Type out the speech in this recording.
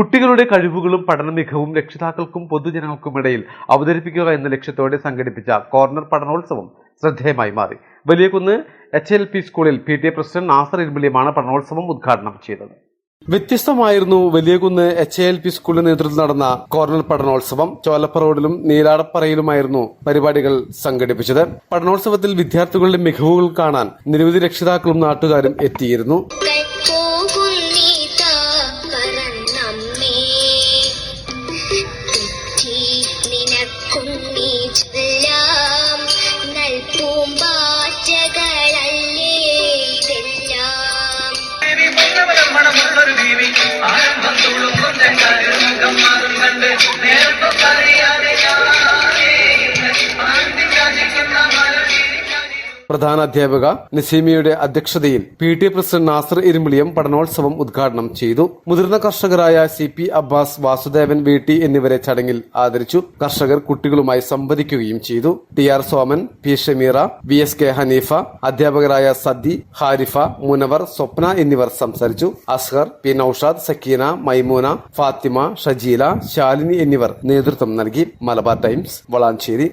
കുട്ടികളുടെ കഴിവുകളും പഠന മികവും രക്ഷിതാക്കൾക്കും പൊതുജനങ്ങൾക്കുമിടയിൽ അവതരിപ്പിക്കുക എന്ന ലക്ഷ്യത്തോടെ സംഘടിപ്പിച്ച കോർണർ പഠനോത്സവം ശ്രദ്ധേയമായി മാറി. വലിയകുന്ന് എച്ച് എൽ പി സ്കൂളിൽ P T A president Nasar ഇരുമ്പലിയുമാണ് പഠനോത്സവം ഉദ്ഘാടനം ചെയ്തത്. വ്യത്യസ്തമായിരുന്നു വലിയകുന്ന് എച്ച് എൽ പി സ്കൂളിന് നേതൃത്വം നടന്ന കോർണർ പഠനോത്സവം. ചോലപ്പ റോഡിലും നീലാടപ്പറയിലുമായിരുന്നു പരിപാടികൾ സംഘടിപ്പിച്ചത്. പഠനോത്സവത്തിൽ വിദ്യാർത്ഥികളുടെ മികവുകൾ കാണാൻ നിരവധി രക്ഷിതാക്കളും നാട്ടുകാരും എത്തിയിരുന്നു. പ്രധാന അധ്യാപിക നസീമിയുടെ അധ്യക്ഷതയിൽ P T president Nasar Irimbiliyam പഠനോത്സവം ഉദ്ഘാടനം ചെയ്തു. മുതിർന്ന കർഷകരായ C P Abbas Vasudevan V T എന്നിവരെ ചടങ്ങിൽ ആദരിച്ചു. കർഷകർ കുട്ടികളുമായി സംവദിക്കുകയും ചെയ്തു. T R Soman P Shameera V S K Hanifa അധ്യാപകരായ സദ്ദി ഹാരിഫ മുനവർ സ്വപ്ന എന്നിവർ സംസാരിച്ചു. അസ്ഹർ പി നൌഷാദ് സക്കീന മൈമൂന ഫാത്തിമ ഷജീല ശാലിനി എന്നിവർ നേതൃത്വം നൽകി. മലബാർ ടൈംസ് വളാഞ്ചേരി.